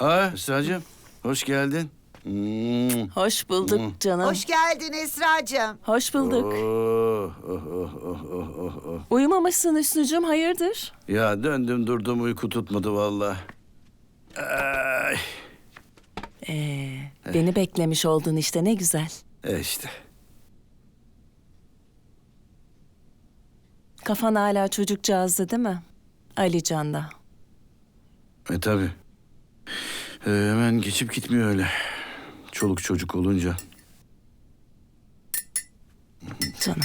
Ha Esra'cığım hoş geldin. Hmm. Hoş bulduk canım. Hoş geldin Esra'cığım. Hoş bulduk. Oh, oh, oh, oh, oh, oh, oh. Uyumamışsın Hüsnü'cüm hayırdır? Ya döndüm durdum uyku tutmadı vallahi. Ay, Ee, beni beklemiş oldun işte ne güzel. e işte. Kafan hala çocukcağızdı değil mi? Ali Can'da. E tabi. Ee, hemen geçip gitmiyor öyle. Çoluk çocuk olunca. Canım.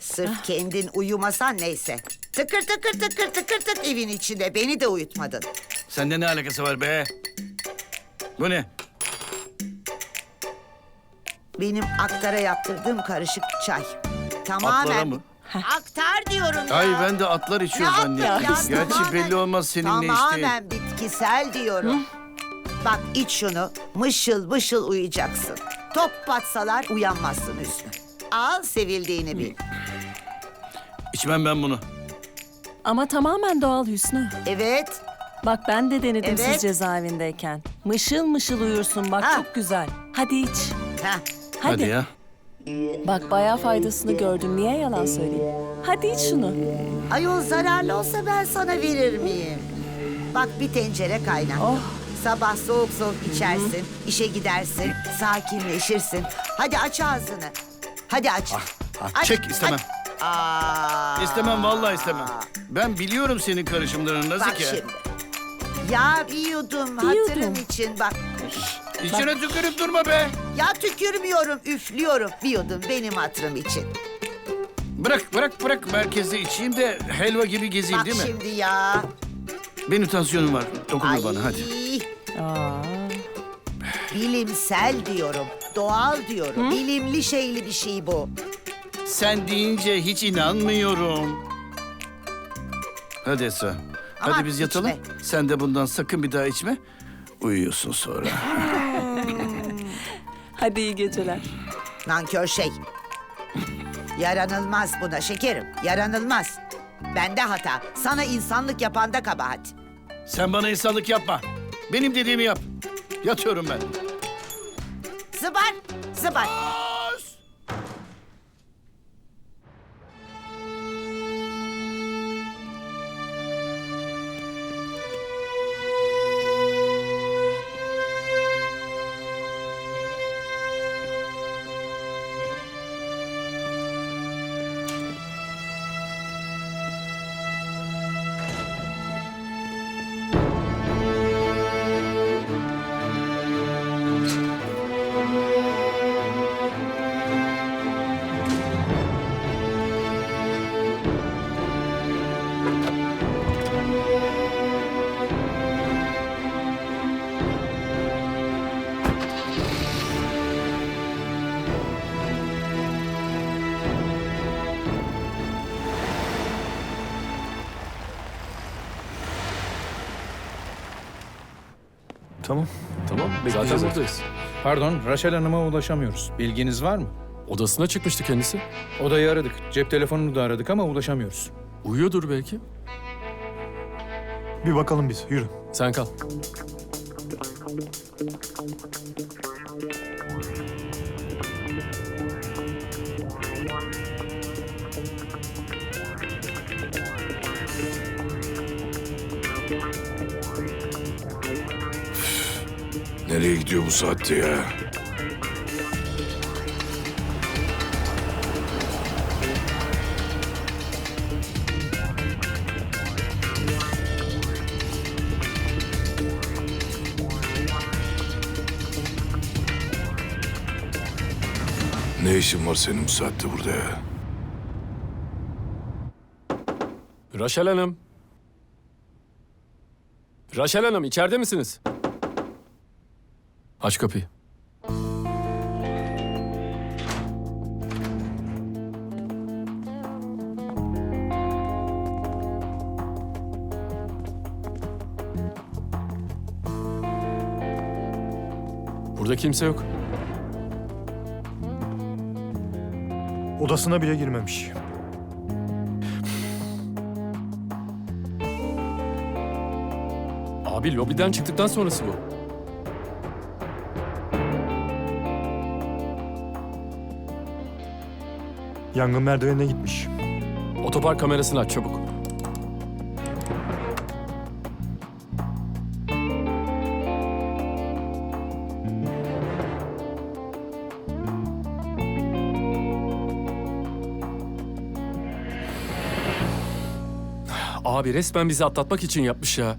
Sırf kendin uyumasan neyse. Tıkır tıkır tıkır tıkır tık evin içinde beni de uyutmadın. Sende ne alakası var be? Bu ne? Benim aktara yaptırdığım karışık çay. Tamamen. Atlara mı? Aktar diyorum ya. Ay ben de atlar içiyor Ne zannettim. atlar ya? Gerçi Tamamen- belli olmaz senin ne içtiğin. Tamamen bitkisel diyorum. Bak iç şunu. Mışıl mışıl uyuyacaksın. Top batsalar uyanmazsın Hüsnü. Al sevildiğini bil. İçmem ben bunu. Ama tamamen doğal Hüsnü. Evet. Bak ben de denedim Evet. siz cezaevindeyken. Mışıl mışıl uyursun bak Ha. çok güzel. Hadi iç. Heh. Hadi. Hadi ya. Bak bayağı faydasını gördüm. Niye yalan söyleyeyim? Hadi iç şunu. Ayol zararlı olsa ben sana verir miyim? Bak bir tencere kaynar. Oh. Sabah soğuk soğuk içersin, işe gidersin, sakinleşirsin. Hadi aç ağzını. Hadi aç. ah, Aç, çek, istemem. aç. Aa, İstemem vallahi istemem. Ben biliyorum senin karışımlarını Bak Nazike. şimdi. Ya bir yudum hatırım için bak. İçine tükürüp durma be. Ya tükürmüyorum, üflüyorum. Bir yudum benim hatırım için. Bırak bırak bırak merkezde içeyim de helva gibi gezeyim Bak değil mi? şimdi ya. Benim tansiyonum var. Dokunma Ay. bana hadi. Bilimsel diyorum. Doğal diyorum. Bilimli şeyli bir şey bu. Sen deyince hiç inanmıyorum. Hadi Esra. Hadi biz yatalım. içme. Sen de bundan sakın bir daha içme. Uyuyorsun sonra. Hadi iyi geceler. Nankör şey. Yaranılmaz buna şekerim. Yaranılmaz. Bende hata. Sana insanlık yapanda kabahat. Sen bana insanlık yapma. Benim dediğimi yap. Yatıyorum ben. Zıbar, zıbar. Tamam. Tamam, Bekleyeceğiz zaten buradayız. Pardon, Raşel Hanım'a ulaşamıyoruz. Bilginiz var mı? Odasına çıkmıştı kendisi. Odayı aradık. Cep telefonunu da aradık ama ulaşamıyoruz. Uyuyordur belki. Bir bakalım biz. Yürü. Sen kal. Nereye gidiyor bu saatte ya? Ne işin var senin bu saatte burada ya? Raşel Hanım. Raşel Hanım, içeride misiniz? Aç kapıyı. Burada kimse yok. Odasına bile girmemiş. Abi lobiden çıktıktan sonrası bu. Yangın merdivenine gitmiş. Otopark kamerasını aç çabuk. Abi resmen bizi atlatmak için yapmış ya.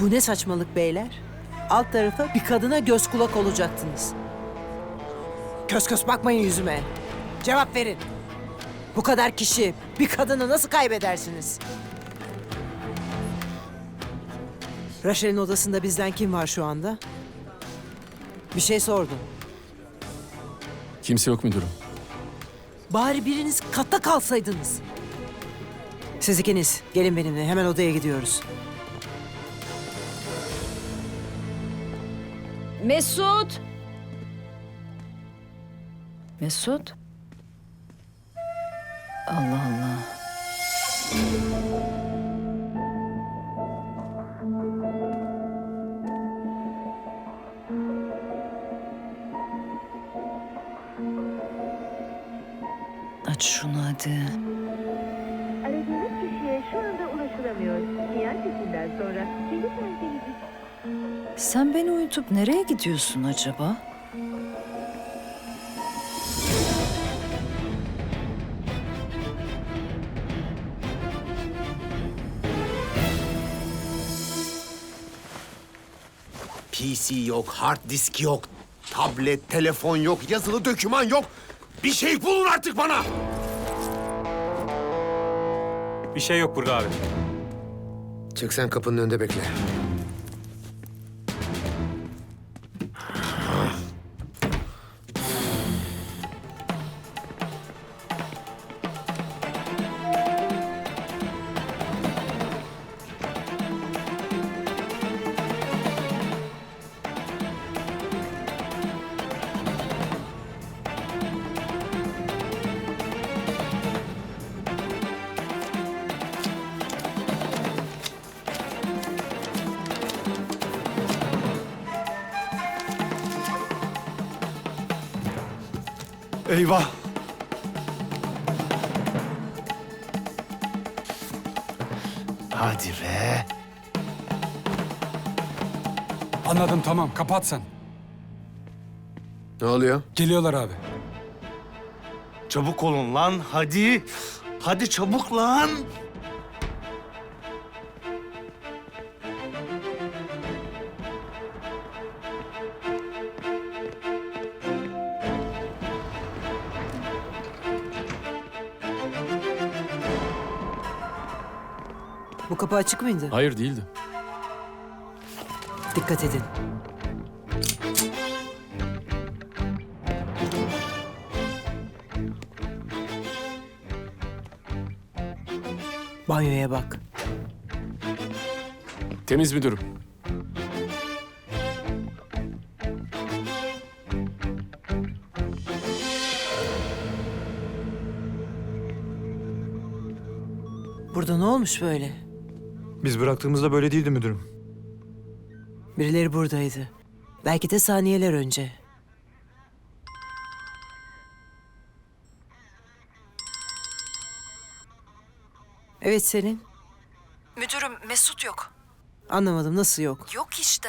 Bu ne saçmalık beyler? Alt tarafı bir kadına göz kulak olacaktınız. Kös kös bakmayın yüzüme. Cevap verin. Bu kadar kişi bir kadını nasıl kaybedersiniz? Rachel'in odasında bizden kim var şu anda? Bir şey sordum. Kimse yok müdürüm. Bari biriniz katta kalsaydınız. Siz ikiniz gelin benimle hemen odaya gidiyoruz. Mesut! Mesut? Allah Allah. Aç şunu hadi. Aradığınız kişiye şu anda ulaşılamıyor. Sinyal sesinden sonra geri tercih Sen beni uyutup nereye gidiyorsun acaba? PC yok, hard disk yok, tablet, telefon yok, yazılı döküman yok. Bir şey bulun artık bana. Bir şey yok burada abi. Çık sen kapının önünde bekle. Eyvah. Hadi be. Anladım tamam kapat sen. Ne oluyor? Geliyorlar abi. Çabuk olun lan hadi. Hadi çabuk lan. Kapı açık mıydı? Hayır değildi. Dikkat edin. Banyoya bak. Temiz müdürüm. Burada ne olmuş böyle? Biz bıraktığımızda böyle değildi müdürüm. Birileri buradaydı. Belki de saniyeler önce. Evet senin. Müdürüm Mesut yok. Anlamadım nasıl yok? Yok işte.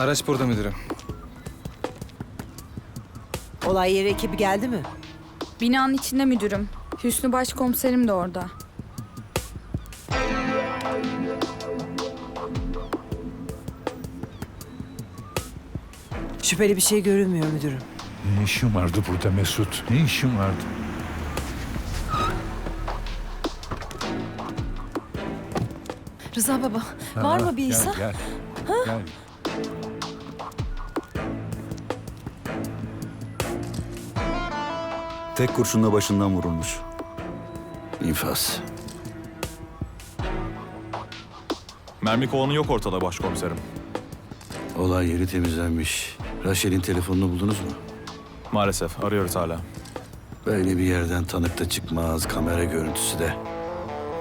Araç burada müdürüm. Olay yeri ekibi geldi mi? Binanın içinde müdürüm. Hüsnü başkomiserim de orada. Şüpheli bir şey görünmüyor müdürüm. Ne işin vardı burada Mesut? Ne işin vardı? Rıza baba var mı bir Gel, İsa? Gel, gel. Tek kurşunla başından vurulmuş. İnfaz. Mermi kovanı yok ortada başkomiserim. Olay yeri temizlenmiş. Raşel'in telefonunu buldunuz mu? Maalesef arıyoruz hala. Böyle bir yerden tanık da çıkmaz, kamera görüntüsü de.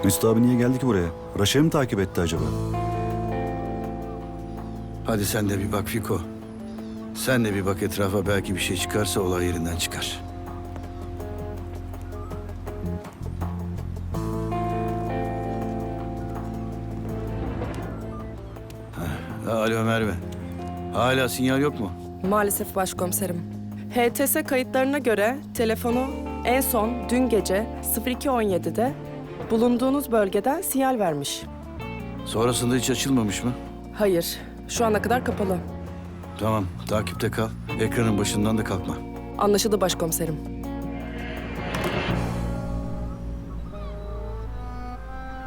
Mesut abi niye geldi ki buraya? Raşel'i mi takip etti acaba? Hadi sen de bir bak Fiko. Sen de bir bak etrafa belki bir şey çıkarsa olay yerinden çıkar. Alo Merve. Hala sinyal yok mu? Maalesef başkomiserim. HTS kayıtlarına göre telefonu en son dün gece 02.17'de bulunduğunuz bölgeden sinyal vermiş. Sonrasında hiç açılmamış mı? Hayır, şu ana kadar kapalı. Tamam, takipte kal. Ekranın başından da kalkma. Anlaşıldı başkomiserim.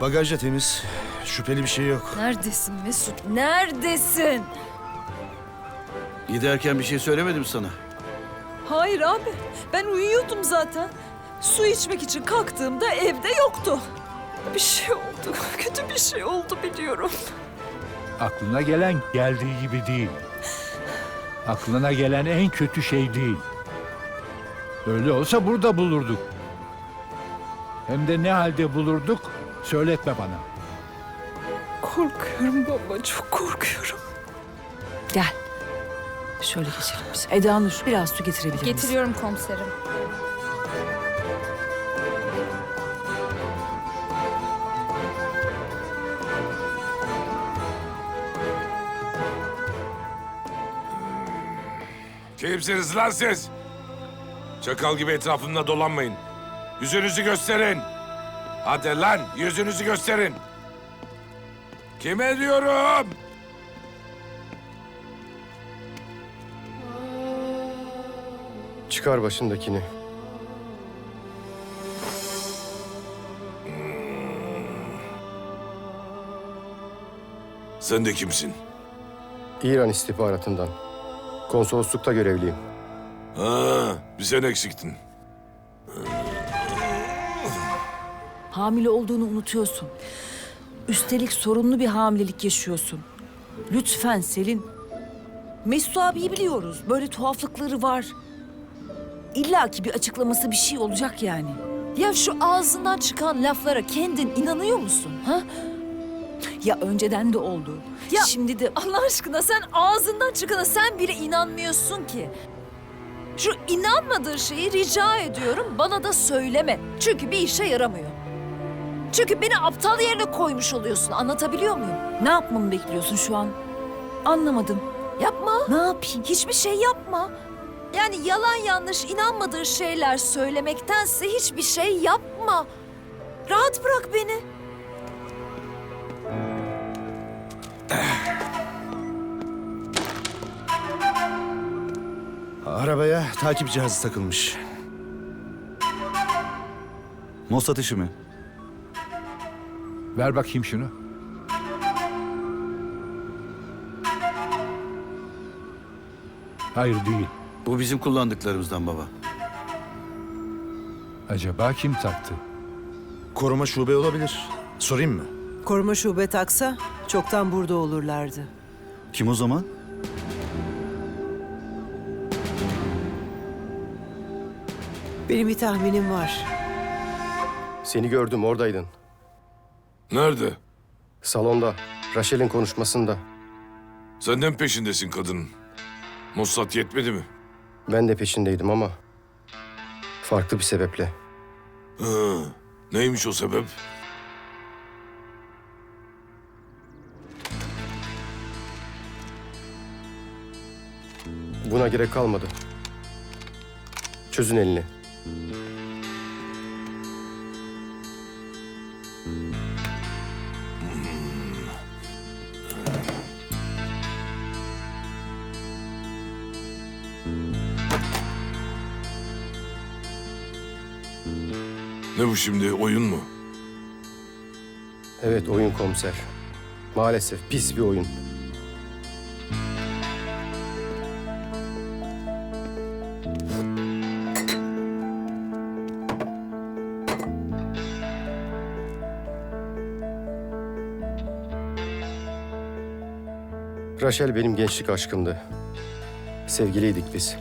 Bagaj da temiz. Şüpheli bir şey yok. Neredesin Mesut? Neredesin? Giderken bir şey söylemedim sana. Hayır abi. Ben uyuyordum zaten. Su içmek için kalktığımda evde yoktu. Bir şey oldu. Kötü bir şey oldu biliyorum. Aklına gelen geldiği gibi değil. Aklına gelen en kötü şey değil. Öyle olsa burada bulurduk. Hem de ne halde bulurduk söyletme bana. Korkuyorum baba. Çok korkuyorum. Gel. Şöyle geçelim biz. Eda Nur biraz su getirebilir misin? Getiriyorum komiserim. Kimsiniz lan siz? Çakal gibi etrafımda dolanmayın. Yüzünüzü gösterin. Hadi lan yüzünüzü gösterin. Kime diyorum? Çıkar başındakini. Sen de kimsin? İran istihbaratından. Konsoloslukta görevliyim. Ha, bir sen eksiktin. Hamile olduğunu unutuyorsun. Üstelik sorunlu bir hamilelik yaşıyorsun. Lütfen Selin. Mesut abiyi biliyoruz. Böyle tuhaflıkları var. İlla ki bir açıklaması bir şey olacak yani. Ya şu ağzından çıkan laflara kendin inanıyor musun? Ha? Ya önceden de oldu. Ya şimdi de Allah aşkına sen ağzından çıkana sen bile inanmıyorsun ki. Şu inanmadığın şeyi rica ediyorum bana da söyleme. Çünkü bir işe yaramıyor. Çünkü beni aptal yerine koymuş oluyorsun. Anlatabiliyor muyum? Ne yapmamı bekliyorsun şu an? Anlamadım. Yapma. Ne yapayım? Hiçbir şey yapma. Yani yalan yanlış inanmadığın şeyler söylemektense hiçbir şey yapma. Rahat bırak beni. Arabaya takip cihazı takılmış. Mossad işi mi? Ver bakayım şunu. Hayır değil. Bu bizim kullandıklarımızdan baba. Acaba kim taktı? Koruma şube olabilir. Sorayım mı? Koruma şube taksa çoktan burada olurlardı. Kim o zaman? Benim bir tahminim var. Seni gördüm oradaydın. Nerede? Salonda. Raşel'in konuşmasında. Sen de mi peşindesin kadının? Mossad yetmedi mi? Ben de peşindeydim ama... Farklı bir sebeple. Ha, neymiş o sebep? Buna gerek kalmadı. Çözün elini. Bu şimdi oyun mu? Evet oyun komiser. Maalesef pis bir oyun. Raşel benim gençlik aşkımdı. Sevgiliydik biz.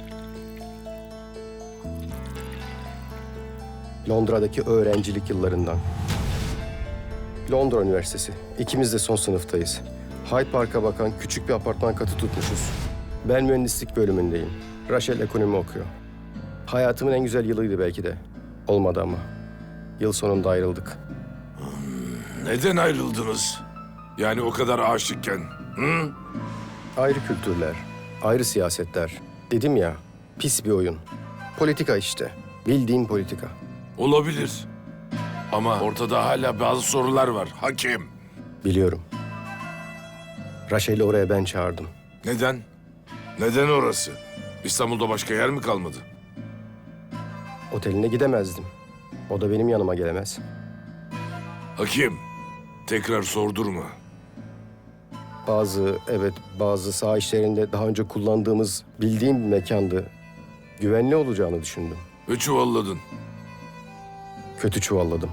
Londra'daki öğrencilik yıllarından. Londra Üniversitesi. İkimiz de son sınıftayız. Hyde Park'a bakan küçük bir apartman katı tutmuşuz. Ben mühendislik bölümündeyim. Rachel ekonomi okuyor. Hayatımın en güzel yılıydı belki de. Olmadı ama. Yıl sonunda ayrıldık. Neden ayrıldınız? Yani o kadar aşıkken. Hı? Ayrı kültürler, ayrı siyasetler. Dedim ya, pis bir oyun. Politika işte. Bildiğin politika. Olabilir. Ama ortada hala bazı sorular var. Hakim. Biliyorum. Rachel'i oraya ben çağırdım. Neden? Neden orası? İstanbul'da başka yer mi kalmadı? Oteline gidemezdim. O da benim yanıma gelemez. Hakim. Tekrar sordurma. Bazı, evet bazı sağ işlerinde daha önce kullandığımız bildiğim bir mekandı. Güvenli olacağını düşündüm. Ve çuvalladın. Kötü çuvalladım.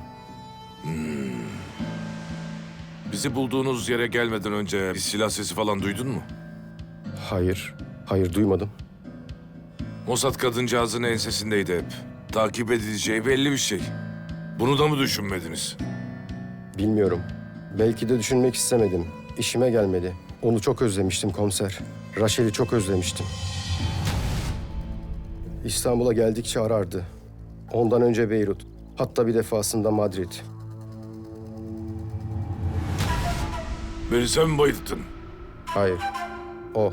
Bizi bulduğunuz yere gelmeden önce bir silah sesi falan duydun mu? Hayır, hayır duymadım. Mossad kadıncağızın ensesindeydi hep. Takip edileceği belli bir şey. Bunu da mı düşünmediniz? Bilmiyorum. Belki de düşünmek istemedim. İşime gelmedi. Onu çok özlemiştim komiser. Rachel'i çok özlemiştim. İstanbul'a geldikçe arardı. Ondan önce Beyrut. Hatta bir defasında Madrid. Beni sen mi bayılttın? Hayır. O.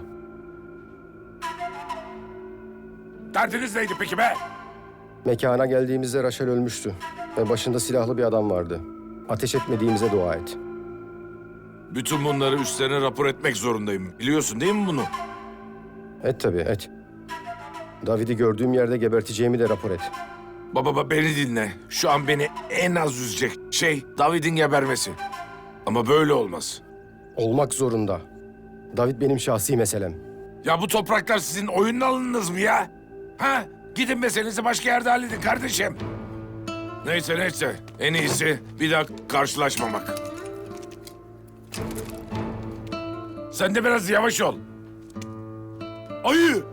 Derdiniz neydi peki be? Mekana geldiğimizde Raşel ölmüştü. Ve başında silahlı bir adam vardı. Ateş etmediğimize dua et. Bütün bunları üstlerine rapor etmek zorundayım. Biliyorsun değil mi bunu? Et tabii et. David'i gördüğüm yerde geberteceğimi de rapor et. Baba baba beni dinle. Şu an beni en az üzecek şey David'in gebermesi. Ama böyle olmaz. Olmak zorunda. David benim şahsi meselem. Ya bu topraklar sizin oyun alınınız mı ya? Ha? Gidin meselenizi başka yerde halledin kardeşim. Neyse neyse. En iyisi bir daha karşılaşmamak. Sen de biraz yavaş ol. Ayı!